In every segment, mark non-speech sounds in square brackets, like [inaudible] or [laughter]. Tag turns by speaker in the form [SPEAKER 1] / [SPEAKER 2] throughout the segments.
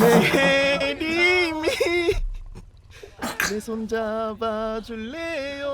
[SPEAKER 1] 내림이 내 손 잡아줄래요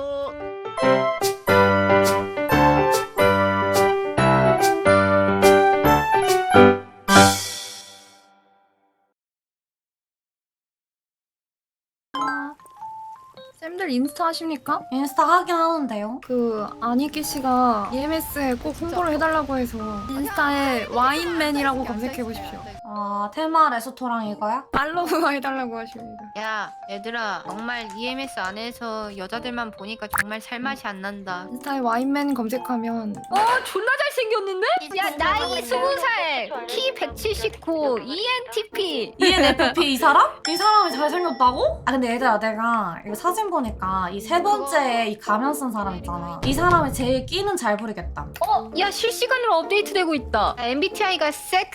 [SPEAKER 2] 쌤들 인스타 하십니까?
[SPEAKER 3] 인스타 하긴 하는데요.
[SPEAKER 2] 그 아니키 씨가 EMS에 꼭 홍보를 해달라고 해서 인스타에 와인맨이라고 검색해 보십시오.
[SPEAKER 3] 아 테마 레스토랑 이거야?
[SPEAKER 2] 팔로우가 해달라고 하십니다.
[SPEAKER 4] 야 얘들아 정말 EMS 안에서 여자들만 보니까 정말 살맛이 안 난다
[SPEAKER 2] 인스타에 와인맨 검색하면
[SPEAKER 4] 어 존나 잘생겼는데? 야 나이 20살 키 179 ENTP
[SPEAKER 3] ENFP 이 사람? 이 사람이 잘생겼다고? 아 근데 얘들아 내가 이거 사진 보니까 이 세 번째 이 가면 쓴 사람 있잖아. 이 사람이 제일 끼는 잘 부리겠다.
[SPEAKER 4] 어? 야 실시간으로 업데이트되고 있다 MBTI가 섹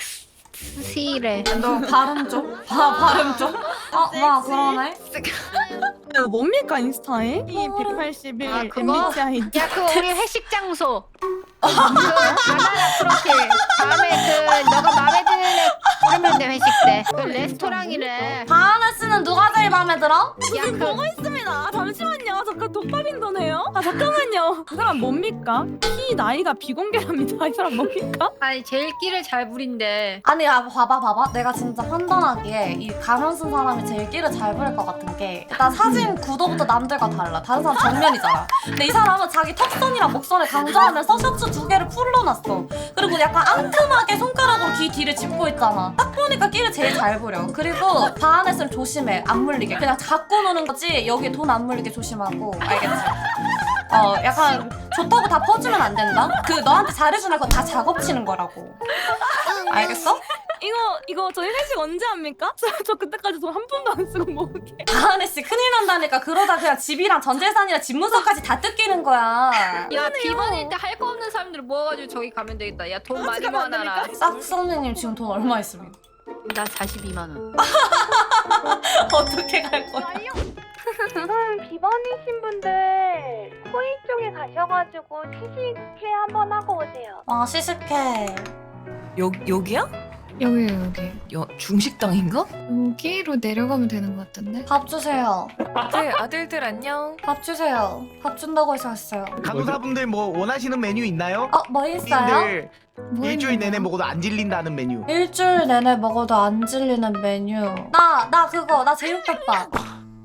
[SPEAKER 4] 시래
[SPEAKER 3] 너 발음 좀? 바, 발음 좀? 어, 와 그러네.
[SPEAKER 5] 이거 뭡니까 인스타에? 이 181
[SPEAKER 4] 아, 그거?
[SPEAKER 5] MBTI
[SPEAKER 4] 야 그거 우리 회식 장소 그 바나나 프로필 다음에 그 너가 마음에 드는 애 부르면 돼 회식 때 그 레스토랑이래
[SPEAKER 3] 바하네스는 누가 제일 마음에 들어?
[SPEAKER 4] 야그
[SPEAKER 5] 보고 있습니다 아, 잠시만요 잠깐 독밥인도네요 아 잠깐만요 그 사람 뭡니까? 키 나이가 비공개랍니다. 이 사람 뭡니까?
[SPEAKER 4] 아니 제일 끼를 잘 부린대.
[SPEAKER 3] 아니 야 봐봐 봐봐. 내가 진짜 판단하기에 이 가면 쓴 사람이 제일 끼를 잘 부릴 것 같은 게 일단 사진 구도부터 남들과 달라. 다른 사람 정면이잖아. 근데 이 사람은 자기 턱선이랑 목선을 강조하면서 셔츠 두 개를 풀러놨어. 그리고 약간 앙큼하게 손가락으로 귀 뒤를 짚고 있잖아. 딱 보니까 끼를 제일 잘 부려. 그리고 바하네스는 조심해. 안 물리게. 그냥 갖고 노는 거지 여기에 돈안 물리게 조심하고. 알겠지? 어 약간 좋다고 다 퍼주면 안 된다 그 너한테 잘해주는 거 다 작업치는 거라고 알겠어?
[SPEAKER 5] 이거 이거 저희 회식 언제 합니까? [laughs] 저, 저 그때까지 돈 한 푼도 안 쓰고 먹을게
[SPEAKER 3] 다은혜 씨 큰일 난다니까 그러다 그냥 집이랑 전 재산이랑 집 문서까지 다 뜯기는 거야.
[SPEAKER 4] 야 비번일 때 할 거 없는 사람들 모아가지고 저기 가면 되겠다 야 돈 많이 모아놔라
[SPEAKER 3] 싹 선생님 지금 돈 얼마 있습니까?
[SPEAKER 4] 나 42만 원 [laughs]
[SPEAKER 3] 어떻게 갈 거야?
[SPEAKER 6] 지금 비번이신 분들 코인 쪽에 가셔가지고 취직회 한번 하고 오세요.
[SPEAKER 3] 와 시식해.
[SPEAKER 7] 여, 여기야?
[SPEAKER 2] 여기요 여기.
[SPEAKER 7] 여, 중식당인가?
[SPEAKER 2] 여기로 내려가면 되는 것 같은데?
[SPEAKER 3] 밥 주세요.
[SPEAKER 7] 아들, 아들들 안녕.
[SPEAKER 3] 밥 주세요. 밥 준다고 해서 왔어요.
[SPEAKER 1] 간호사분들 뭐 원하시는 메뉴 있나요?
[SPEAKER 3] 어 뭐 있어요?
[SPEAKER 2] 뭐
[SPEAKER 1] 일주일
[SPEAKER 2] 있는
[SPEAKER 1] 내내
[SPEAKER 2] 거야?
[SPEAKER 1] 먹어도 안 질린다는 메뉴
[SPEAKER 3] 일주일 내내 먹어도 안 질리는 메뉴. 나 나 그거 나 제육덮밥.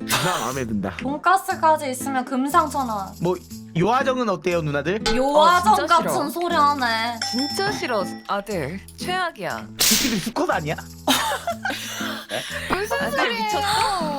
[SPEAKER 1] 누나 마음에 든다
[SPEAKER 3] 돈가스까지 있으면 금상첨화.
[SPEAKER 1] 뭐 요화정은 어때요 누나들?
[SPEAKER 3] 요화정
[SPEAKER 7] 어, 진짜 싫어.
[SPEAKER 3] 같은 소리 하네.
[SPEAKER 7] 진짜 싫어, 아들. 최악이야.
[SPEAKER 1] 새끼들 수컷 아니야?
[SPEAKER 7] 아들 미쳤어.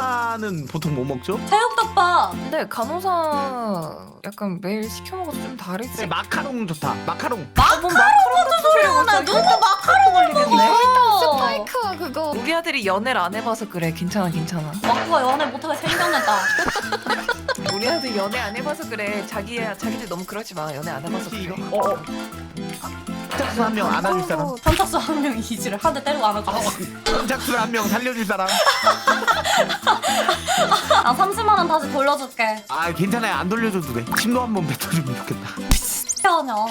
[SPEAKER 1] 간호사는 보통 뭐 먹죠?
[SPEAKER 3] 제육덮밥.
[SPEAKER 7] 근데 간호사 약간 매일 시켜 먹어도 좀 다르지.
[SPEAKER 1] 네, 마카롱 좋다 마카롱
[SPEAKER 7] 마카롱 같은 소리
[SPEAKER 3] 하네. 누구 마카롱
[SPEAKER 7] 걸리겠네.
[SPEAKER 2] 스파이크가 그거
[SPEAKER 7] 우리 아들이 연애를 안 해봐서 그래. 괜찮아, 괜찮아.
[SPEAKER 3] 마크가 연애 못하게 생겼네다. [laughs]
[SPEAKER 7] 우리 아들 연애 안 해봐서 그래. 자기 자기들 너무 그러지 마. 연애 안 해봐서 그래.
[SPEAKER 1] 어? 어. 선착순 한 명 안아줄 사람
[SPEAKER 3] 선착순 한 명이 이지를 한 대 때리고 안아줘.
[SPEAKER 1] 선착순 [laughs] 한 명 살려줄 사람 [laughs]
[SPEAKER 3] 나 30만 원 다시 돌려줄게.
[SPEAKER 1] 아 괜찮아요 안 돌려줘도 돼 침도 한 번 뱉어주면 좋겠다
[SPEAKER 3] 태어냐. 아,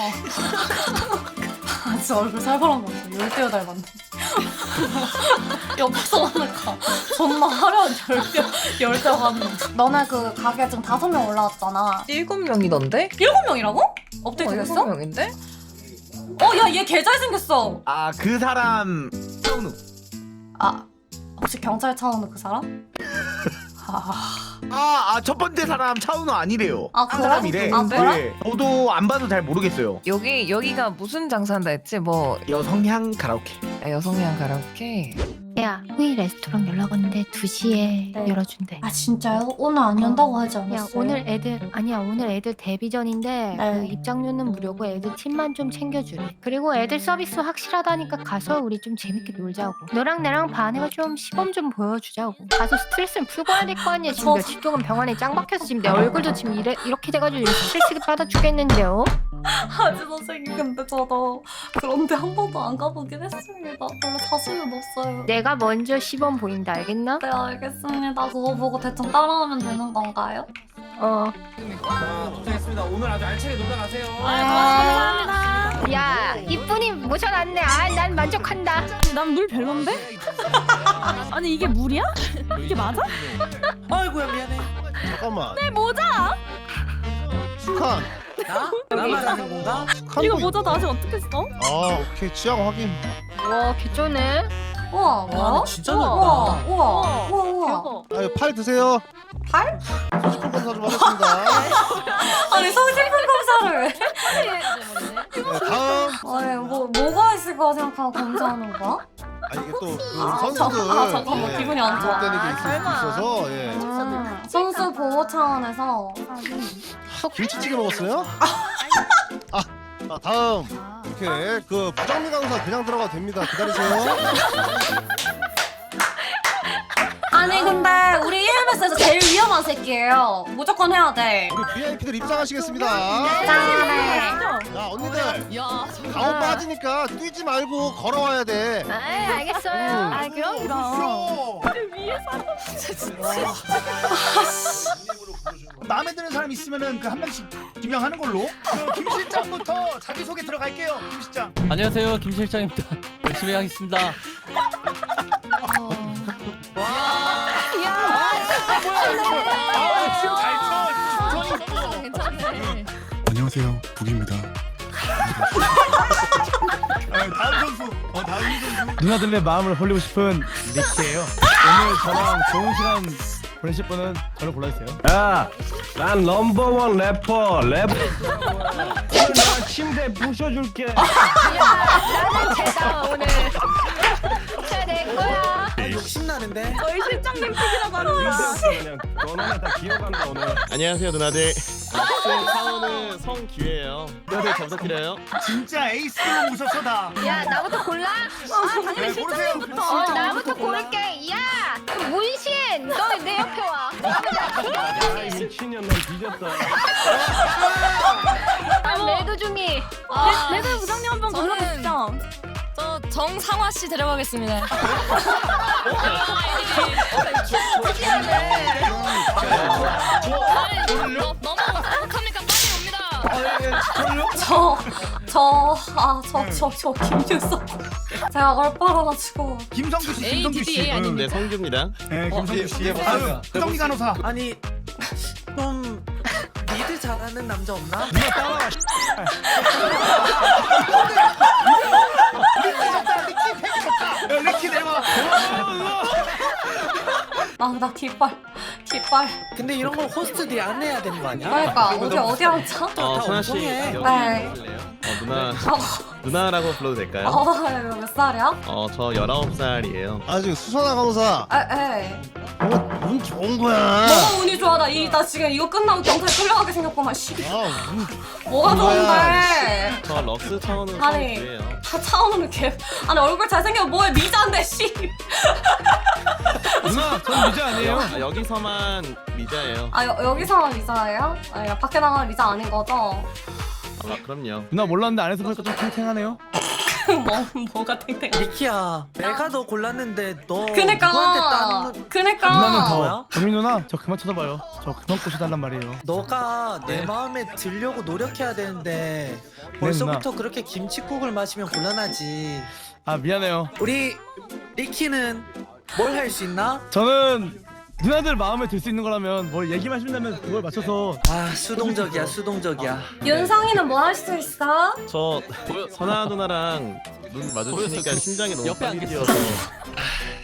[SPEAKER 3] [laughs] 진짜 얼굴 살벌한 거 같아. 열대어 닮았네. 옆에서 하니까 존나 화려한 열대어, 열대어 같네. 너네 그 가게 지금 다섯 명 올라왔잖아.
[SPEAKER 7] 일곱 명이던데?
[SPEAKER 3] 일곱 명이라고? 업데이트
[SPEAKER 7] 어,
[SPEAKER 3] 됐어?
[SPEAKER 7] 일곱 명인데?
[SPEAKER 3] 어, 야, 얘 개 잘생겼어.
[SPEAKER 1] 아 그 사람 차은우
[SPEAKER 3] 아, 혹시 경찰 차오는 그 사람? 아,
[SPEAKER 1] 아첫 번째 사람 차은우 아니래요
[SPEAKER 3] 아,
[SPEAKER 1] 한
[SPEAKER 3] 그래?
[SPEAKER 1] 사람이래
[SPEAKER 3] 아, 그래?
[SPEAKER 1] 네. 저도 안 봐도 잘 모르겠어요
[SPEAKER 7] 여기 여기가 무슨 장사한다 했지? 뭐
[SPEAKER 1] 여성향 가라오케
[SPEAKER 7] 아, 여성향 가라오케.
[SPEAKER 4] 야 후이 레스토랑 연락 왔는데 2시에
[SPEAKER 3] 네.
[SPEAKER 4] 열어준대.
[SPEAKER 3] 아 진짜요? 오늘 안 연다고 하지 않았어요?
[SPEAKER 4] 야 오늘 애들 아니야 오늘 애들 데뷔전인데
[SPEAKER 3] 네.
[SPEAKER 4] 그 입장료는 무료고 애들 팀만 좀 챙겨주래. 그리고 애들 서비스 확실하다니까 가서 우리 좀 재밌게 놀자고. 너랑 나랑 반해가 좀 시범 좀 보여주자고. 가서 스트레스는 풀고 와야 될 거 아니야. 지금
[SPEAKER 3] 저-
[SPEAKER 4] 며칠 동안 병원에 짱 박혀서 지금 내 얼굴도 지금 이래, 이렇게 돼가지고 스트레스 받아 죽겠는데요
[SPEAKER 3] 하지 선생님. 근데 저도 그런데 한 번도 안 가보긴 했습니다. 별로 자신은 없어요.
[SPEAKER 4] 내가 먼저 시범 보인다 알겠나?
[SPEAKER 3] 네 알겠습니다 그거 보고 대충 따라하면 되는 건가요?
[SPEAKER 4] 어
[SPEAKER 8] 고생했습니다. 오늘 아주 알차게 놀다 가세요.
[SPEAKER 4] 야 이쁜이 모셔놨네 아난 만족한다
[SPEAKER 5] 난 물 별론데? [laughs] 아니 이게 물이야? 이게 맞아?
[SPEAKER 8] 아이고야 미안해.
[SPEAKER 9] 잠깐만.
[SPEAKER 5] 내 모자.
[SPEAKER 9] 스칸.
[SPEAKER 8] 나? 나만 하는 건가?
[SPEAKER 5] 이거
[SPEAKER 9] 도
[SPEAKER 5] 모자 나 아직 어떻게 써?
[SPEAKER 9] 아 오케이 취향 확인.
[SPEAKER 4] 와 개쩌네.
[SPEAKER 3] 우와
[SPEAKER 8] 와,
[SPEAKER 3] 뭐야?
[SPEAKER 8] 나 진짜
[SPEAKER 3] 우와
[SPEAKER 8] 넓다.
[SPEAKER 3] 우와 우와 우와 우와
[SPEAKER 5] 대박.
[SPEAKER 9] 아유 팔 드세요.
[SPEAKER 3] 팔?
[SPEAKER 9] 소식품 검사 좀 하겠습니다. [laughs]
[SPEAKER 3] 아니 성질품 검사를 왜?
[SPEAKER 9] 네, 다음.
[SPEAKER 3] 아니 뭐 뭐가 있을 거라 생각하고 검사하는 거야?
[SPEAKER 9] 아 이게 또그
[SPEAKER 3] 아,
[SPEAKER 9] 선수들.
[SPEAKER 3] 아, 잠깐만,
[SPEAKER 9] 예,
[SPEAKER 3] 기분이 안 좋아.
[SPEAKER 9] 잘못되는 게 있을 수
[SPEAKER 5] 설마.
[SPEAKER 9] 있어서 예.
[SPEAKER 3] 음, 선수 보호 차원에서
[SPEAKER 9] 김치찌개 먹었어요? [laughs] 아, 아 다음 이렇게 그 부장미 강사 그냥 들어가도 됩니다. 기다리세요.
[SPEAKER 3] 아니 근데 우리 EMS에서 제일 위험한 새끼예요 무조건 해야 돼
[SPEAKER 9] 우리 VIP들 입장하시겠습니다.
[SPEAKER 3] 짠해
[SPEAKER 9] 자 언니들 가오 빠지니까 뛰지 말고 걸어와야 돼.
[SPEAKER 4] 아 알겠어요.
[SPEAKER 9] 음.
[SPEAKER 4] 아 그럼 그럼.
[SPEAKER 1] 마음에 드는 사람 있으면은 그 한 명씩 지명하는 걸로. 그김 실장부터 자기 소개 들어갈게요. 김 실장.
[SPEAKER 10] 안녕하세요 김 실장입니다 열심히 하겠습니다
[SPEAKER 1] 아, 지금 잘 쳐.
[SPEAKER 11] 안녕하세요 북입니다
[SPEAKER 1] 아, 다음 선수. 어, 다음 선수.
[SPEAKER 11] 누나들의 마음을 홀리고 싶은 닉이에요 오늘 저랑 좋은 시간 보내실 분은 저를 골라주세요 야 난 넘버원 래퍼 래퍼 오늘 내가 침대 부셔줄게
[SPEAKER 4] 나는 제다 오늘. [laughs] 자내 거야.
[SPEAKER 8] 욕심나는데?
[SPEAKER 5] 저희 실장님 픽이라고 합니다.
[SPEAKER 11] 그냥 너네만 다 기억한다 오늘
[SPEAKER 9] 안녕하세요 누나들. 차원은 성기회예요. 누나들 잘 부탁드려요.
[SPEAKER 1] 진짜 에이스로 모셨어 다.
[SPEAKER 4] 야 나부터 골라.
[SPEAKER 1] 네, 고르세요.
[SPEAKER 4] 어 나부터 고를게. 야 문신 너 내 옆에 와.
[SPEAKER 11] 야 미친년 넌 뒤졌다
[SPEAKER 4] 난 레드 중이.
[SPEAKER 5] 레드 부장님 한번 골라보시죠.
[SPEAKER 6] 저 정상화 씨 데려가겠습니다. [laughs] 너무 행복합니까? 빨리 옵니다.
[SPEAKER 3] 저 저 아 저 저 저 김유석 제가 걸 빨아가지고
[SPEAKER 1] 김성규 씨, 김성규 씨.
[SPEAKER 6] ADDA 아닙니까?
[SPEAKER 9] 네 성규입니다.
[SPEAKER 1] 네, 김성규 씨.
[SPEAKER 8] 예,
[SPEAKER 1] 다음 정리 간호사.
[SPEAKER 8] 아니 좀 리드 잘하는 남자 없나?
[SPEAKER 1] 누나 따라와. [laughs] 리키 내려와.
[SPEAKER 3] 아나 깃발 깃발
[SPEAKER 8] 근데 이런 걸 호스트들이 안 해야 되는 거 아니야?
[SPEAKER 3] 그러니까 우리 어디 앉아?
[SPEAKER 8] 어, 선아 씨.
[SPEAKER 3] 네.
[SPEAKER 9] 어, 누나 [laughs] 누나라고 불러도 될까요?
[SPEAKER 3] 어몇 살이야?
[SPEAKER 9] 어 저 19살이에요. 아 지금 수선화 강사.
[SPEAKER 3] 에에
[SPEAKER 9] 운 좋은 거야.
[SPEAKER 3] 너무 운이 좋아 나 이 나 지금 이거 끝나고 경찰 끌려가게 생겼구만 씨
[SPEAKER 9] 아, 운
[SPEAKER 3] 뭐가 좋은데
[SPEAKER 9] 저 럭스 차원은
[SPEAKER 3] 아니. 다 차오는 개 아니 얼굴 잘생기면 뭐해 미자인데 씨
[SPEAKER 11] 누나 전 미자 아니에요
[SPEAKER 9] 아, 여기서만 미자예요.
[SPEAKER 3] 아 여, 여기서만 리자예요? 아니 밖에 나가면 리자 아닌 거죠?
[SPEAKER 9] 아 그럼요.
[SPEAKER 11] 누나 몰랐는데 안에서 보니까 좀 탱탱하네요 [laughs]
[SPEAKER 3] 뭐 뭐가 탱탱
[SPEAKER 8] 리키야 내가 너 골랐는데 너
[SPEAKER 3] 그니까.
[SPEAKER 8] 누구한테 따는
[SPEAKER 3] 그니까.
[SPEAKER 11] 누나는? 더. 정민 누나 저 그만 쳐다봐요. 저 그만 꼬셔달란 말이에요.
[SPEAKER 8] 너가 내
[SPEAKER 11] 네.
[SPEAKER 8] 마음에 들려고 노력해야 되는데 벌써부터 그렇게 김치국을 마시면 곤란하지.
[SPEAKER 11] 아 미안해요.
[SPEAKER 8] 우리 리키는 뭘 할 수 있나?
[SPEAKER 11] 저는 누나들 마음에 들 수 있는 거라면 뭘 얘기만 하신다면 그걸 맞춰서
[SPEAKER 8] 아 수동적이야 수동적이야
[SPEAKER 3] 윤성이는 뭐 할 수 있어?
[SPEAKER 9] 저 선아 누나랑 눈 마주치니까 심장이 너무
[SPEAKER 10] 옆에
[SPEAKER 9] 빨리. 뛰어서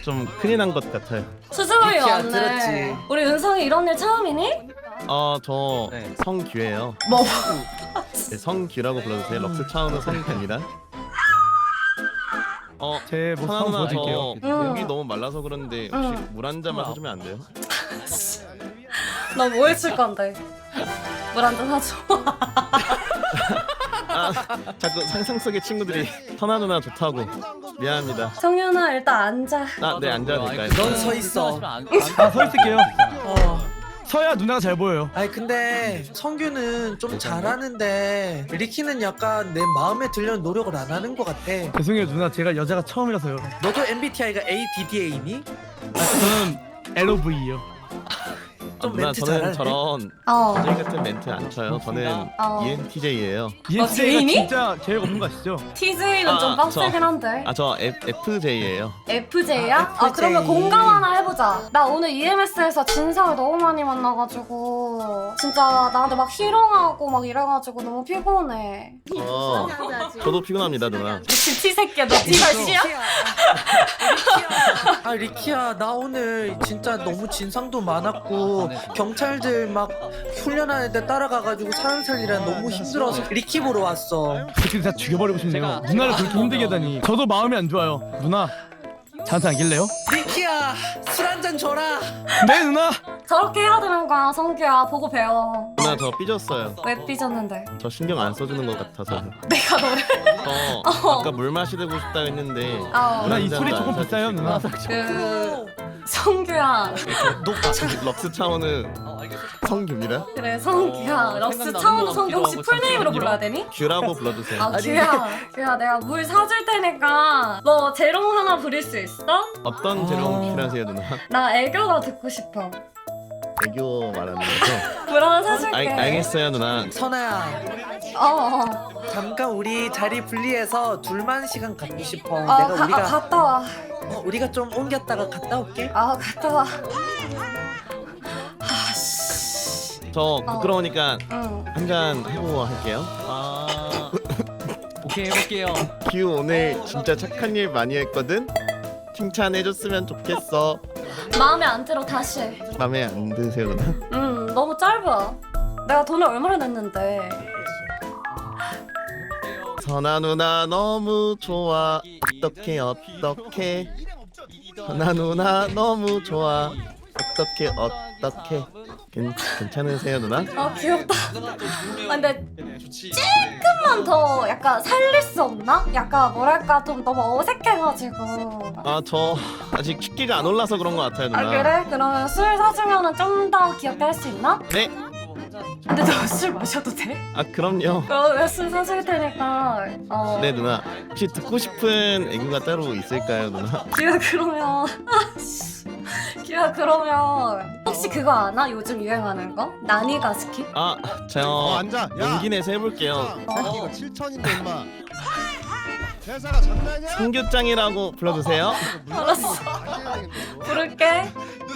[SPEAKER 9] 좀 큰일 난 것 같아요.
[SPEAKER 3] 수줍음이 왔네
[SPEAKER 8] 들었지?
[SPEAKER 3] 우리 윤성이 이런 일 처음이니?
[SPEAKER 9] 어저
[SPEAKER 8] 네.
[SPEAKER 9] 성규예요.
[SPEAKER 3] 뭐
[SPEAKER 9] 네, 성규라고 불러주세요. 럭스 차원은 성규입니다.
[SPEAKER 11] 어제 모습
[SPEAKER 9] 선아
[SPEAKER 11] 한번
[SPEAKER 9] 누나
[SPEAKER 11] 보여드릴게요
[SPEAKER 9] 저
[SPEAKER 3] 응.
[SPEAKER 9] 목이 너무 말라서 그런데 혹시
[SPEAKER 3] 응.
[SPEAKER 9] 물 한 잔만 사주면 안 돼요?
[SPEAKER 3] 너 뭐 해줄 건데? 물 한 잔 사줘
[SPEAKER 9] 아 자꾸 상상 속의 친구들이 선아 누나 좋다고 미안합니다.
[SPEAKER 3] 성윤아 일단 앉아
[SPEAKER 9] 아 네 앉아도 될까요?
[SPEAKER 8] 넌서 있어.
[SPEAKER 11] 아 서 있을게요
[SPEAKER 8] 어.
[SPEAKER 11] 서야 누나가 잘 보여요.
[SPEAKER 8] 아니 근데 성규는 좀 잘하는데 리키는 약간 내 마음에 들려는 노력을 안 하는 것 같아.
[SPEAKER 11] 죄송해요 누나. 제가 여자가 처음이라서요.
[SPEAKER 8] 너도 MBTI가 ADDA니?
[SPEAKER 11] 아, 저는 LOV요
[SPEAKER 8] 좀
[SPEAKER 12] 누나
[SPEAKER 8] 멘트
[SPEAKER 12] 저는
[SPEAKER 8] 잘하는데?
[SPEAKER 12] 저런
[SPEAKER 3] 어.
[SPEAKER 12] 저희 같은 멘트 안 쳐요. 저는
[SPEAKER 3] 어.
[SPEAKER 12] E ENTJ예요.
[SPEAKER 11] ENTJ가
[SPEAKER 3] 제인이?
[SPEAKER 11] 진짜 제일 없는 거 아시죠?
[SPEAKER 3] TJ는
[SPEAKER 12] 아,
[SPEAKER 3] 좀 빡세긴
[SPEAKER 12] 저-
[SPEAKER 3] 한데.
[SPEAKER 12] 아 저 FJ예요.
[SPEAKER 3] FJ야? 아 그러면 공감 하나 해보자. 나 오늘 EMS에서 진상을 너무 많이 만나가지고 진짜 나한테 막 희롱하고 막 이래가지고 너무 피곤해.
[SPEAKER 12] 어, 저도 피곤합니다 누나.
[SPEAKER 3] 미친 티 새끼야 너 티가 씨야?
[SPEAKER 8] 아 리키야 나 오늘 진짜 너무 진상도 많았고 경찰들 막 훈련하는 데 따라가가지고 사람 살리라 너무 힘들어서 리키 보러 왔어
[SPEAKER 11] 그렇게 다 죽여버리고 싶네요. 누나를 그렇게 힘들게 하다니. 저도 마음이 안 좋아요. 누나, 잔상 안길래요?
[SPEAKER 8] 리키야 술 한 잔 줘라
[SPEAKER 11] 네 누나.
[SPEAKER 3] 저렇게 해야 되는 거야 성규야 보고 배워.
[SPEAKER 12] 누나 저 삐졌어요.
[SPEAKER 3] 왜 삐졌는데?
[SPEAKER 12] 저 신경 안 써주는 것 같아서.
[SPEAKER 3] 내가 너를
[SPEAKER 12] 저 [laughs] 아까 물 마시고 싶다 했는데.
[SPEAKER 3] 어.
[SPEAKER 11] 누나
[SPEAKER 12] 이물
[SPEAKER 11] 소리 조금
[SPEAKER 12] 안
[SPEAKER 11] 비싸요 누나.
[SPEAKER 3] 그 성규야
[SPEAKER 12] 사주시고. 럭스 차원은 성규입니다.
[SPEAKER 3] 그래 성규야 럭스 차원우 성규 혹시 풀네임으로 불러야 되니?
[SPEAKER 12] 규라고 불러주세요.
[SPEAKER 3] 아 규야 규야 내가 물 사줄 테니까 너 재롱 하나 부릴 수 있어?
[SPEAKER 12] 어떤 재롱 필요하세요 누나?
[SPEAKER 3] 나 애교가 듣고 싶어
[SPEAKER 12] 애교 말하는 거죠?
[SPEAKER 3] 물 하나 사줄게
[SPEAKER 12] 알, 알겠어요 누나.
[SPEAKER 8] 선아야
[SPEAKER 3] 어, 어.
[SPEAKER 8] 잠깐 우리 자리 분리해서 둘만 시간 갖고 싶어
[SPEAKER 3] 어,
[SPEAKER 8] 내가
[SPEAKER 3] 가,
[SPEAKER 8] 우리가
[SPEAKER 3] 아, 갔다 와.
[SPEAKER 8] 어, 우리가 좀 옮겼다가 갔다 올게
[SPEAKER 3] 아, 갔다 와.
[SPEAKER 12] 저 부끄러우니까
[SPEAKER 3] 응.
[SPEAKER 12] 한 잔 하고 할게요.
[SPEAKER 10] 아 오케이 해볼게요. [laughs]
[SPEAKER 12] 규 오늘 진짜 착한 일 많이 했거든. 칭찬해줬으면 좋겠어.
[SPEAKER 3] 마음에 안 들어 다시. 해.
[SPEAKER 12] 맘에 안 드세요 누나?
[SPEAKER 3] 음, 너무 짧아. 내가 돈을 얼마나 냈는데.
[SPEAKER 12] 선아 누나 너무 좋아. 어떻게 어떻게? 선아 누나 너무 좋아. 어떻게 어떻게? 괜, 괜찮으세요 누나?
[SPEAKER 3] 아, 귀엽다. 아, 근데 조금만 더 약간 살릴 수 없나? 약간 뭐랄까 좀 너무 어색해가지고.
[SPEAKER 12] 아 저 아직 축기가 안 올라서 그런 것 같아요 누나.
[SPEAKER 3] 아 그래? 그러면 술 사주면은 좀 더 귀엽게 할 수 있나?
[SPEAKER 12] 네.
[SPEAKER 3] 근데 너술 마셔도 돼?
[SPEAKER 12] 아 그럼요.
[SPEAKER 3] 그럼 술 사줄 테니까 어
[SPEAKER 12] 네 누나. 혹시 듣고 싶은 애교가 따로 있을까요 누나?
[SPEAKER 3] 기아 그러면 [laughs] [laughs] 기아 그러면 혹시 그거 아나? 요즘 유행하는 거? 나니 가스키?
[SPEAKER 12] 아,
[SPEAKER 9] 어,
[SPEAKER 12] 저
[SPEAKER 9] 앉아. 야.
[SPEAKER 12] 용기 내서 해볼게요.
[SPEAKER 9] 새끼 이거 7천인데 임마. 대사가 장난이야?
[SPEAKER 12] 성규짱이라고 불러주세요.
[SPEAKER 3] 알았어 부를게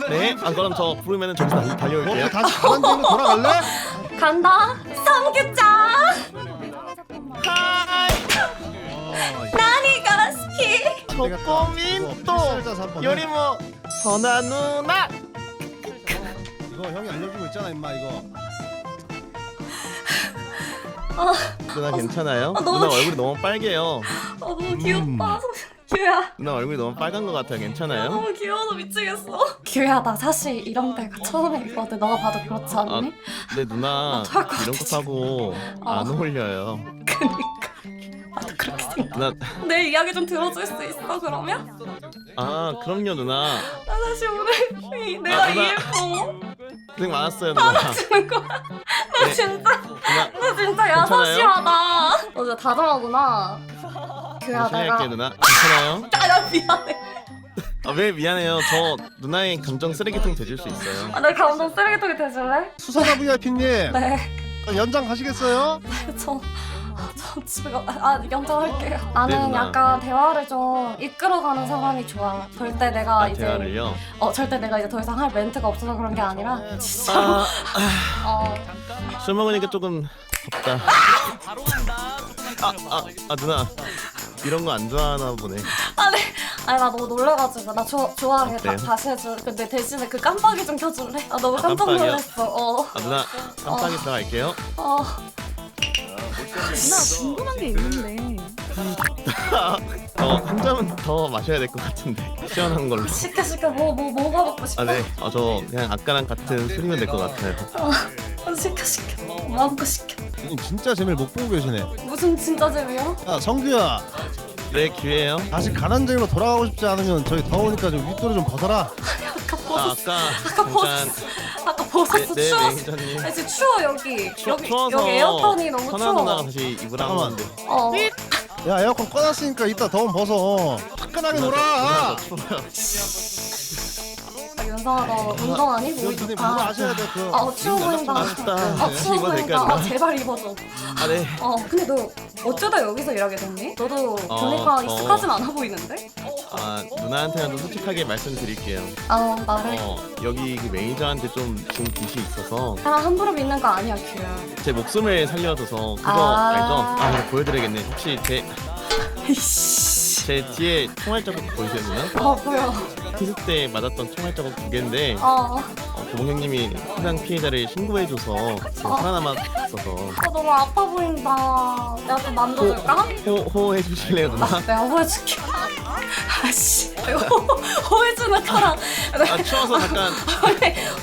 [SPEAKER 12] 네. 아 그럼 저 부르면 저기서 다시
[SPEAKER 9] 너
[SPEAKER 12] 달려올게요.
[SPEAKER 9] 다시 가만히 돌아갈래?
[SPEAKER 3] 간다 성규짱 나니 가스키
[SPEAKER 12] 저 꼬민 또 요리 뭐 선아 누나.
[SPEAKER 9] 이거 형이 알려주고 있잖아 임마 이거.
[SPEAKER 12] 누나 괜찮아요?
[SPEAKER 3] 아, 너무
[SPEAKER 12] 누나
[SPEAKER 3] 귀-
[SPEAKER 12] 얼굴이 너무 빨개요.
[SPEAKER 3] 어 너무 귀엽다 규야
[SPEAKER 12] 누나 얼굴이 너무 빨간 것 같아요. 괜찮아요?
[SPEAKER 3] 너무 귀여워서 미치겠어 규야 나 사실 이런 데가 처음이거든 너가 봐도 그렇지 않니?
[SPEAKER 12] 근데 누나
[SPEAKER 3] 것
[SPEAKER 12] 이런 거 하고 안 어울려요.
[SPEAKER 3] 생각
[SPEAKER 12] 누나 [laughs]
[SPEAKER 3] 내 이야기 좀 들어줄 수 있어 그러면?
[SPEAKER 12] 아 그럼요 누나.
[SPEAKER 3] 나 사실 오늘 이- 내가
[SPEAKER 12] 아, 누나.
[SPEAKER 3] EFO
[SPEAKER 12] 고생 많았어요 누나.
[SPEAKER 3] 주는 거야 [laughs] 나
[SPEAKER 12] 네.
[SPEAKER 3] 진짜
[SPEAKER 12] 누나
[SPEAKER 3] 나 진짜
[SPEAKER 12] 괜찮아요?
[SPEAKER 3] 야사시하다 너 진짜 다정하구나 규야
[SPEAKER 12] 열심히
[SPEAKER 3] 내가
[SPEAKER 12] 할게 누나. 괜찮아요?
[SPEAKER 3] 아나 미안해
[SPEAKER 12] 아 왜 미안해요. 저 누나의 감정 쓰레기통 돼줄 수 있어요.
[SPEAKER 3] 아, 내 감동 쓰레기통에 대줄래?
[SPEAKER 9] 수사가 VIP님
[SPEAKER 3] 네
[SPEAKER 9] 연장 가시겠어요? [laughs]
[SPEAKER 3] 저, 저 집에 가, 아 연장할게요. 나는
[SPEAKER 12] 누나.
[SPEAKER 3] 약간 대화를 좀 이끌어가는 사람이 좋아. 절대 내가
[SPEAKER 12] 아
[SPEAKER 3] 이제
[SPEAKER 12] 대화를요.
[SPEAKER 3] 어 절대 내가 이제 더 이상 할 멘트가 없어서 그런 게 아니라 진짜
[SPEAKER 12] 아, [laughs]
[SPEAKER 3] 어
[SPEAKER 12] 술 먹으니까 조금 덥다. 아, 아, 아 누나 이런 거 안 좋아하나 보네.
[SPEAKER 3] 아니 아니 나 너무 놀래가지고 나 조, 좋아해 다? 다시 해줄. 근데 대신에 그 깜빡이 좀 켜줄래? 아 너무 깜짝
[SPEAKER 12] 깜빡이요?
[SPEAKER 3] 놀랐어. 어
[SPEAKER 12] 아 누나 깜빡이 들어갈게요.
[SPEAKER 3] 어.
[SPEAKER 5] 나 궁금한 게 있는데
[SPEAKER 12] 저한 잔은 더 마셔야 될 것 같은데 시원한 걸로.
[SPEAKER 3] 시켜 시켜 뭐 뭐 뭐, 가 먹고 싶어?
[SPEAKER 12] 아 네. 아 저 그냥 아까랑 같은 술이면 될 것 같아요.
[SPEAKER 3] 어, 시켜 시켜 마음껏 시켜.
[SPEAKER 9] 형님 진짜 재미를 못 보고 계시네.
[SPEAKER 3] 무슨 진짜 재미야?
[SPEAKER 9] 야 성규야
[SPEAKER 12] 네 기회예요.
[SPEAKER 9] 다시 가난쟁이로 돌아가고 싶지 않으면 저기 더우니까 좀 윗도로 좀 벗어라.
[SPEAKER 3] 아까
[SPEAKER 12] 아
[SPEAKER 3] 벗었어.
[SPEAKER 12] 아까
[SPEAKER 3] 아까 벗었어.
[SPEAKER 12] 잠깐
[SPEAKER 3] 아까 벗었어
[SPEAKER 12] 네, 네
[SPEAKER 3] 추웠어.
[SPEAKER 12] 매니저님.
[SPEAKER 3] 아 지금 추워 여기.
[SPEAKER 12] 추,
[SPEAKER 3] 여기
[SPEAKER 12] 추워서
[SPEAKER 3] 여기 에어컨이 너무
[SPEAKER 12] 선아 누나가
[SPEAKER 3] 추워.
[SPEAKER 12] 다시 입으라고
[SPEAKER 9] 잠깐만.
[SPEAKER 12] 하는데
[SPEAKER 3] 어.
[SPEAKER 9] 야 에어컨 꺼놨으니까 이따 더우면 벗어.
[SPEAKER 12] 누나,
[SPEAKER 9] 놀아.
[SPEAKER 12] 누나, 저 추워요.
[SPEAKER 3] 윤성아 너 운동하니? 몸이
[SPEAKER 9] 누님
[SPEAKER 3] 좋다.
[SPEAKER 9] 그거 아셔야 돼.
[SPEAKER 3] 그어 추워 보인다.
[SPEAKER 12] 맞다.
[SPEAKER 3] 어 추워
[SPEAKER 12] 입어도
[SPEAKER 3] 보인다.
[SPEAKER 12] 될까요,
[SPEAKER 3] 어
[SPEAKER 12] 누나?
[SPEAKER 3] 제발 입어줘.
[SPEAKER 12] 아 네.
[SPEAKER 3] 어 근데 너 어쩌다 여기서 일하게 됐니? 너도
[SPEAKER 12] 어,
[SPEAKER 3] 보니까
[SPEAKER 12] 어.
[SPEAKER 3] 익숙하진 않아 보이는데?
[SPEAKER 12] 아 누나한테는 솔직하게 말씀드릴게요.
[SPEAKER 3] 어 나를
[SPEAKER 12] 어 여기 그 매니저한테 좀준 빚이 있어서
[SPEAKER 3] 사람 함부로 믿는 거 아니야 큐야.
[SPEAKER 12] 제 목숨을 살려줘서 그거
[SPEAKER 3] 아.
[SPEAKER 12] 알죠? 아 이거 보여드려야겠네. 혹시 제 [laughs] 제 뒤에 총알 자국 보이세요 누나?
[SPEAKER 3] 어 보여.
[SPEAKER 12] 피습 때 맞았던 총알 자국 두 개인데
[SPEAKER 3] 어.
[SPEAKER 12] 어, 고봉 형님이 해당 피해자를 신고해줘서 제가
[SPEAKER 3] 어.
[SPEAKER 12] 살아남았어서
[SPEAKER 3] 어 너무 아파 보인다. 내가 좀 만져줄까?
[SPEAKER 12] 호, 호호해 주실래요 누나?
[SPEAKER 3] 내가 호해줄게. 아씨 호해주는 거랑
[SPEAKER 12] 아 추워서 잠깐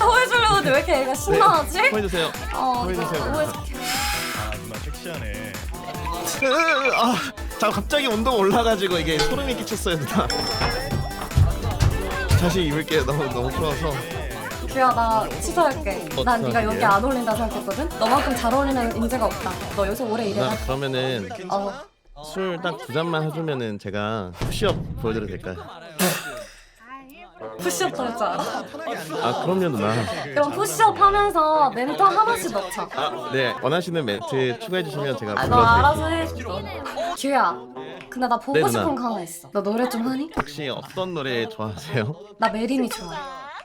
[SPEAKER 3] 호해주려고 하는데 왜 이렇게 애가 신나하지?
[SPEAKER 12] 호해주세요.
[SPEAKER 3] 어
[SPEAKER 12] 호해주세요.
[SPEAKER 3] 호해줄게.
[SPEAKER 1] 아 누나 섹시하네.
[SPEAKER 12] 아, 자 갑자기 온도가 올라가지고 이게 소름이 끼쳤어요 누나. 다시 입을게요. 너무 너무 추워서.
[SPEAKER 3] 큐야 나 취소할게.
[SPEAKER 12] 어,
[SPEAKER 3] 난 네가. 여기 안 어울린다 생각했거든. 너만큼 잘 어울리는 인재가 없다. 너 여기서 오래 일해라.
[SPEAKER 12] 누나 그러면은
[SPEAKER 3] 어.
[SPEAKER 12] 술 딱 두 잔만 해주면은 제가 푸시업 보여드려도 될까요?
[SPEAKER 3] 푸시업 할줄 알아?
[SPEAKER 12] 아 그럼요 누나.
[SPEAKER 3] 그럼 푸시업 하면서 멘트 하나씩 넣자.
[SPEAKER 12] 아, 네 원하시는 멘트 추가해 주시면 제가
[SPEAKER 3] 아, 너
[SPEAKER 12] 불러드릴게요.
[SPEAKER 3] 알아서 해. 큐야. 근데 나 보고
[SPEAKER 12] 네, 누나.
[SPEAKER 3] 싶은 거 하나 있어. 너 노래 좀 하니?
[SPEAKER 12] 혹시 어떤 노래 좋아하세요?
[SPEAKER 3] 나 메린이 좋아.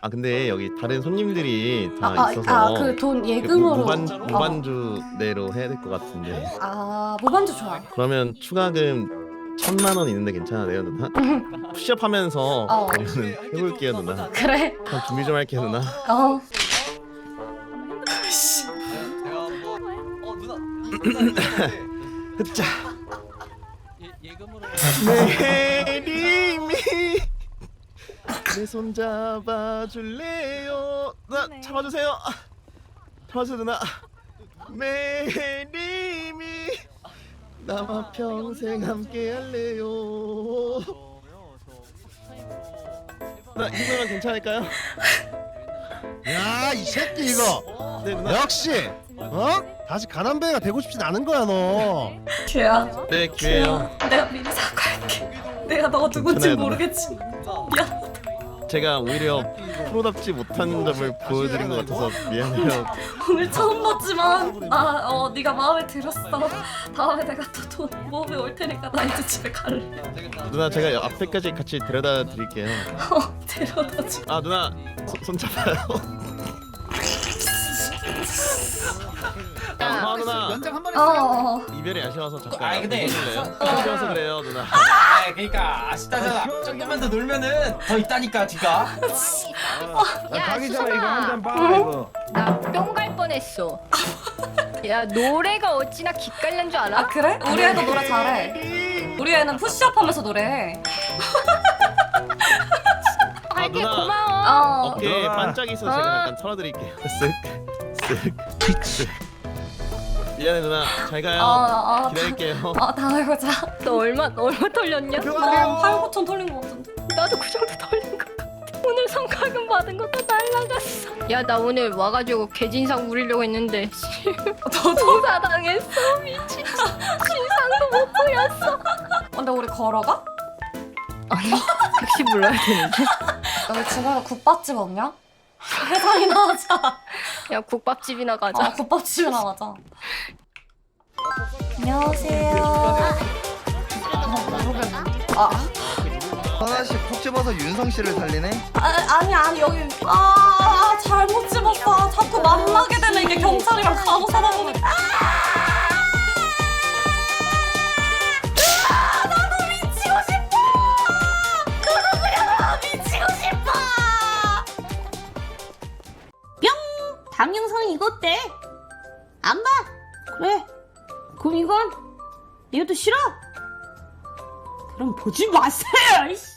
[SPEAKER 12] 아 근데 여기 다른 손님들이 다
[SPEAKER 3] 아, 아,
[SPEAKER 12] 있어서
[SPEAKER 3] 아, 그돈 예금으로.
[SPEAKER 12] 무반
[SPEAKER 3] 어.
[SPEAKER 12] 무반주대로 해야 될 것 같은데.
[SPEAKER 3] 아, 무반주 좋아.
[SPEAKER 12] 그러면 추가금 천만 원 있는데 괜찮아요 누나? [laughs] 푸시업 하면서
[SPEAKER 3] 어.
[SPEAKER 12] 아니면 해볼게요 누나.
[SPEAKER 3] 그래.
[SPEAKER 12] 그럼 준비 좀 할게요 누나.
[SPEAKER 3] 어.
[SPEAKER 12] 자.
[SPEAKER 10] 예금으로
[SPEAKER 12] 내림이 내손 잡아줄래요? 누나 잡아주세요. 아, 잡아주세요 누나. 내림이 나와 평생 함께 할래요. 누나 이 정도면 괜찮을까요?
[SPEAKER 9] 야, 이 새끼 이거.
[SPEAKER 12] 네 누나.
[SPEAKER 9] 역시. 어? 다시 가난뱅이가 되고 싶진 않은 거야 너.
[SPEAKER 3] 큐야.
[SPEAKER 12] 네 기회예요.
[SPEAKER 3] 내가 미리 사과할게. 내가 너가 누군지
[SPEAKER 12] 괜찮아요, 누나.
[SPEAKER 3] 모르겠지. 미안.
[SPEAKER 12] 제가 오히려 프로답지 못한 점을 보여드린 것 같아서 미안해요. [laughs]
[SPEAKER 3] 오늘 처음 봤지만 나 어, 네가 마음에 들었어. 다음에 내가 또 돈 모으면 올 테니까 나 이제 집에 갈래.
[SPEAKER 12] 누나 제가 앞에까지 같이 데려다 드릴게요.
[SPEAKER 3] 어, 데려다 줘.
[SPEAKER 12] 아 누나 손, 손 잡아요. 아, 화 누나
[SPEAKER 1] 연장 한번
[SPEAKER 3] 어,
[SPEAKER 1] 했어요.
[SPEAKER 3] 어.
[SPEAKER 12] 이별이 아쉬워서 잠깐.
[SPEAKER 10] 아이, 근데-
[SPEAKER 12] 해줄래요? 아쉬워서 그래요 누나.
[SPEAKER 10] 아 그러니까 아쉽다잖아 조금만 더 놀면은 더 있다니까 뒤가
[SPEAKER 11] 야, 가기 전에 이거 한잔 빠. 이거.
[SPEAKER 4] 나 뿅 갈 뻔했어. [laughs] 야 노래가 어찌나 기깔난
[SPEAKER 3] 줄아
[SPEAKER 4] 알아?
[SPEAKER 3] 그래? 우리 애도 노래 잘해. 우리 애는 푸시업 하면서 노래해.
[SPEAKER 4] 할게
[SPEAKER 12] 누나.
[SPEAKER 4] 고마워.
[SPEAKER 3] 어.
[SPEAKER 12] 어깨
[SPEAKER 11] 들어가.
[SPEAKER 12] 반짝이 있어서 제가
[SPEAKER 4] 어.
[SPEAKER 12] 잠깐 털어드릴게요. [laughs] 쓱 쓱. 미안해 누나 잘 가요.
[SPEAKER 3] 어, 어,
[SPEAKER 12] 기다릴게요.
[SPEAKER 3] 어, 다음에 보자.
[SPEAKER 4] 너 얼마 얼마 털렸냐?
[SPEAKER 3] 나 8, 9천 털린 것 같은데.
[SPEAKER 4] 나도 그 정도 털린 것 같아. 오늘 성과금 받은 것도 날라갔어. 야 나 오늘 와가지고 개진상 부리려고 했는데 [laughs] 너도 사당했어 미친. 신상도 못 보였어.
[SPEAKER 3] 근데 우리 걸어가?
[SPEAKER 4] 아니 택시 불러야 되는데.
[SPEAKER 3] 여기 주변에 국밥집 없냐? 해장이나 하자.
[SPEAKER 4] 야 국밥집이나 가자.
[SPEAKER 3] 아, 국밥집이나 가자. 안녕하세요. 아,
[SPEAKER 1] 하나씩 콕 집어서 윤성 씨를 살리네.
[SPEAKER 3] 아, 아니 아니 여기 아 잘못 집었어. 자꾸 만나게 되네 이게 경찰이랑 간호사 나오는. 아! 아,
[SPEAKER 13] 영상은 이거 어때? 안 봐? 그래. 그럼 이건 이것도 싫어? 그럼 보지 마세요.